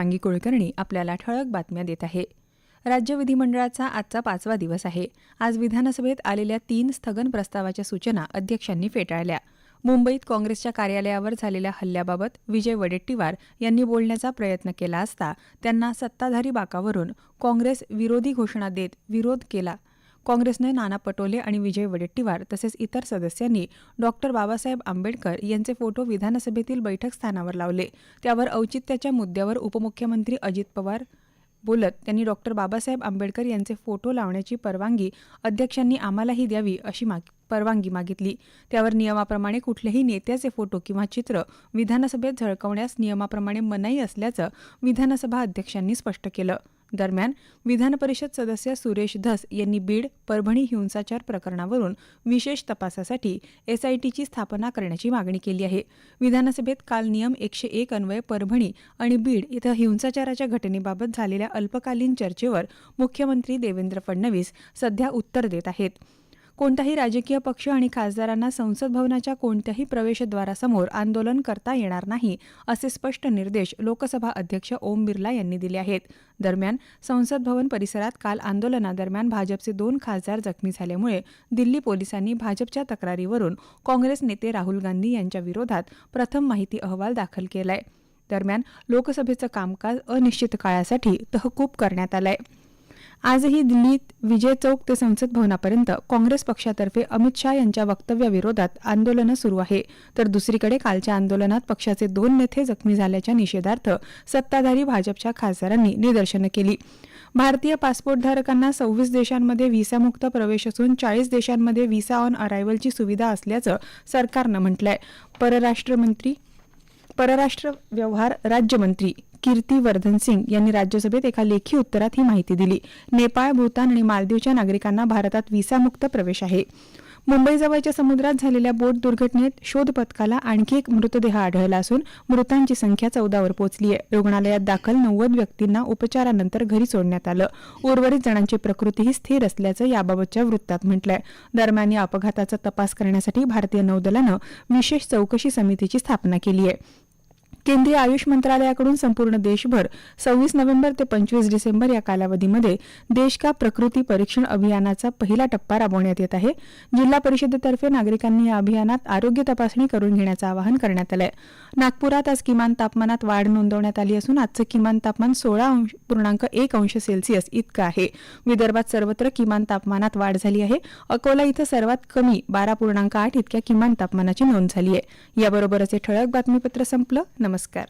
अंगी कुलकर्णी आपल्याला ठळक बातम्या देत आहे. राज्य विधिमंडळाचा आजचा पाचवा दिवस आहे. आज विधानसभेत आलेल्या तीन स्थगन प्रस्तावाच्या सूचना अध्यक्षांनी फेटाळल्या. मुंबईत काँग्रेसच्या कार्यालयावर झालेल्या हल्ल्याबाबत विजय वडेट्टीवार यांनी बोलण्याचा प्रयत्न केला असता त्यांना सत्ताधारी बाकावरून काँग्रेस विरोधी घोषणा देत विरोध केला. काँग्रेसने नाना पटोले आणि विजय वडेट्टीवार तसेच इतर सदस्यांनी डॉक्टर बाबासाहेब आंबेडकर यांचे फोटो विधानसभेतील बैठक स्थानावर लावले. त्यावर औचित्याच्या मुद्द्यावर उपमुख्यमंत्री अजित पवार बोलत त्यांनी डॉक्टर बाबासाहेब आंबेडकर यांचे फोटो लावण्याची परवानगी अध्यक्षांनी आम्हालाही द्यावी अशी माग परवानगी मागितली. त्यावर नियमाप्रमाणे कुठल्याही नेत्याचे फोटो किंवा चित्र विधानसभेत झळकवण्यास नियमाप्रमाणे मनाई असल्याचं विधानसभा अध्यक्षांनी स्पष्ट केलं. दरम्यान विधान परिषद सदस्य सुरेश धस यांनी बीड परभणी हिंसाचार प्रकरणावरून विशेष तपासासाठी एसआयटीची स्थापना करण्याची मागणी केली आहे. विधानसभेत काल नियम एकशे एक अन्वये परभणी आणि बीड इथं हिंसाचाराच्या घटनेबाबत झालेल्या अल्पकालीन चर्चेवर मुख्यमंत्री देवेंद्र फडणवीस सध्या उत्तर देत आहेत. कोणताही राजकीय पक्ष आणि खासदारांना संसद भवनाच्या कोणत्याही प्रवेशद्वारासमोर आंदोलन करता येणार नाही असे स्पष्ट निर्देश लोकसभा अध्यक्ष ओम बिर्ला यांनी दिले आहेत. दरम्यान संसद भवन परिसरात काल आंदोलनादरम्यान भाजपचे दोन खासदार जखमी झाल्यामुळे दिल्ली पोलिसांनी भाजपच्या तक्रारीवरून काँग्रेस नेते राहुल गांधी यांच्या विरोधात प्रथम माहिती अहवाल दाखल केलाय. दरम्यान लोकसभेचं कामकाज अनिश्चित काळासाठी तहकूब करण्यात आलं आहे आजही दिल्लीत विजय चौक ते संसद भवनापर्यंत काँग्रेस पक्षातर्फे अमित शाह यांच्या वक्तव्याविरोधात आंदोलनं सुरू आहे. तर दुसरीकडे कालच्या आंदोलनात पक्षाचे दोन नेते जखमी झाल्याच्या निषेधार्थ सत्ताधारी भाजपच्या खासदारांनी निदर्शनं केली. भारतीय पासपोर्टधारकांना सव्वीस देशांमध्ये व्हिसामुक्त प्रवेश असून चाळीस देशांमध्ये व्हिसा ऑन अरायव्हलची सुविधा असल्याचं सरकारनं म्हटलंय. परराष्ट्र मंत्री परराष्ट्र व्यवहार राज्यमंत्री कीर्ती वर्धन सिंग यांनी राज्यसभेत एका लेखी उत्तरात ही माहिती दिली. नेपाळ भूतान आणि मालदीवच्या नागरिकांना भारतात व्हिसामुक्त प्रवेश आहे. मुंबईजवळच्या समुद्रात झालेल्या बोट दुर्घटनेत शोध पथकाला आणखी एक मृतदेह आढळला असून मृतांची संख्या चौदावर पोहोचली आहे. रुग्णालयात दाखल नव्वद व्यक्तींना उपचारानंतर घरी सोडण्यात आलं. उर्वरित जणांची प्रकृतीही स्थिर असल्याचं याबाबतच्या वृत्तात म्हटलंय. दरम्यान या अपघाताचा तपास करण्यासाठी भारतीय नौदलानं विशेष चौकशी समितीची स्थापना केली आहे. केंद्रीय आयुष मंत्रालयाकडून संपूर्ण देशभर सव्वीस नोव्हेंबर ते पंचवीस डिसेंबर या कालावधीमध्ये देश का प्रकृती परीक्षण अभियानाचा पहिला टप्पा राबवण्यात येत आहे. जिल्हा परिषदेतर्फे नागरिकांनी या अभियानात आरोग्य तपासणी करून घेण्याचं आवाहन करण्यात आलं आहे नागपुरात आज किमान तापमानात वाढ नोंदवण्यात आली असून आजचं किमान तापमान सोळा अंश पूर्णांक एक अंश सेल्सिअस इतकं आहे. विदर्भात सर्वत्र किमान तापमानात वाढ झाली आहे. अकोला इथं सर्वात कमी बारा पूर्णांक आठ इतक्या किमान तापमानाची नोंद झाली आहे. याबरोबरच हे ठळक बातमीपत्र संपलं. नमस्कार. Oscar.